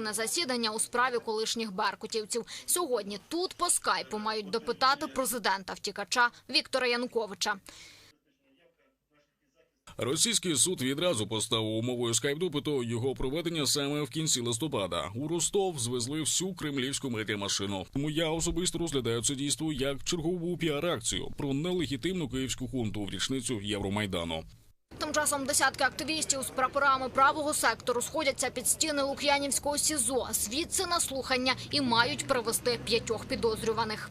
екстрене засідання у справі колишніх беркутівців. Сьогодні тут по скайпу мають допитати президента втікача Віктора Януковича. Російський суд відразу поставив умовою скайп-допиту його проведення саме в кінці листопада. У Ростов звезли всю кремлівську медіамашину. Тому я особисто розглядаю це дійство як чергову піар-акцію про нелегітимну київську хунту в річницю Євромайдану. Тим часом десятки активістів з прапорами правого сектору сходяться під стіни Лук'янівського СІЗО. Звідси на слухання і мають привезти п'ятьох підозрюваних.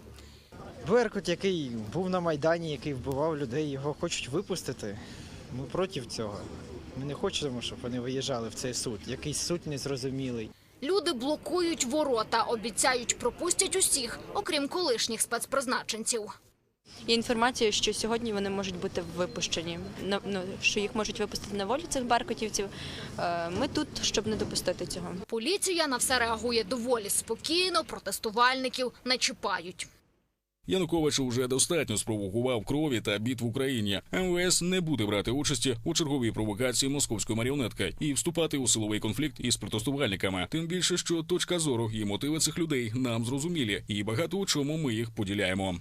Беркут, який був на Майдані, який вбивав людей, його хочуть випустити. Ми проти цього. Ми не хочемо, щоб вони виїжджали в цей суд. Якийсь суд незрозумілий. Люди блокують ворота, обіцяють пропустять усіх, окрім колишніх спецпризначенців. Є інформація, що сьогодні вони можуть бути випущені. на- ну, що їх можуть випустити на волю цих беркутівців. Е, Ми тут, щоб не допустити цього. Поліція на все реагує доволі спокійно, протестувальників не чіпають. Янукович уже достатньо спровокував крові та бід в Україні. МВС не буде брати участі у черговій провокації московської маріонетки і вступати у силовий конфлікт із протестувальниками. Тим більше, що точка зору і мотиви цих людей нам зрозумілі, і багато у чому ми їх поділяємо.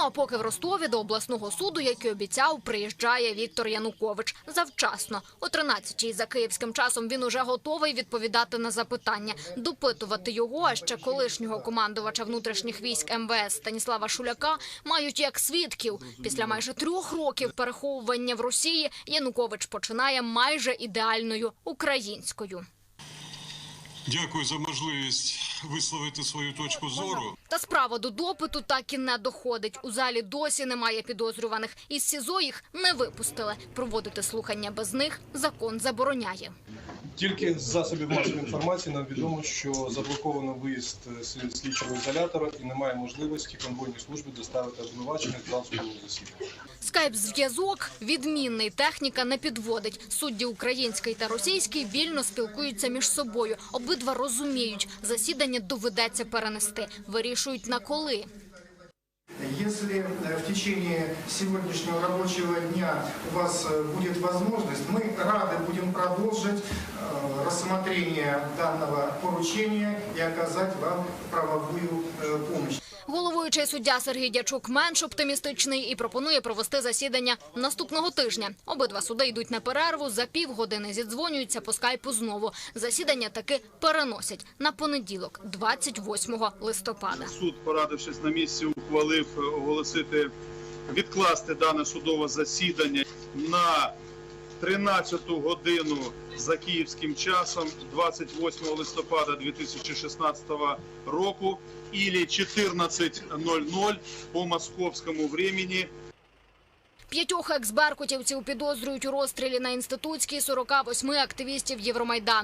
Ну а поки в Ростові до обласного суду, як і обіцяв, приїжджає Віктор Янукович завчасно. О 13-й за київським часом він уже готовий відповідати на запитання, допитувати його, а ще колишнього командувача внутрішніх військ МВС Станіслава Шуляка мають як свідків. Після майже трьох років переховування в Росії Янукович починає майже ідеальною українською. Дякую за можливість висловити свою точку зору. Та справа до допиту так і не доходить. У залі досі немає підозрюваних. Із СІЗО їх не випустили. Проводити слухання без них закон забороняє. Тільки з засобів масової інформації нам відомо, що заблоковано виїзд слідчого ізолятора і немає можливості конвойній службі доставити обвинувачених в зал судового засідання Скайп-зв'язок відмінний. Техніка не підводить. Судді український та російський вільно спілкуються між собою. Обидва розуміють, засідання доведеться перенести. Вирішують на коли. Если э, в течение сегодняшнего рабочего дня у вас э, будет возможность, мы рады будем продолжить э, рассмотрение данного поручения и оказать вам правовую э, помощь. Головуючий суддя Сергій Дячук менш оптимістичний і пропонує провести засідання наступного тижня. Обидва суди йдуть на перерву. За півгодини зідзвонюються по скайпу знову. Засідання таки переносять на понеділок, 28 листопада. Суд, порадившись на місці, ухвалив е, оголосити відкласти дане судове засідання на 13 годину за київським часом 28 листопада 2016 року ілі 14.00 по московському времени П'ятьох екс-беркутівців підозрюють у розстрілі на інститутській 48 активістів Євромайдану.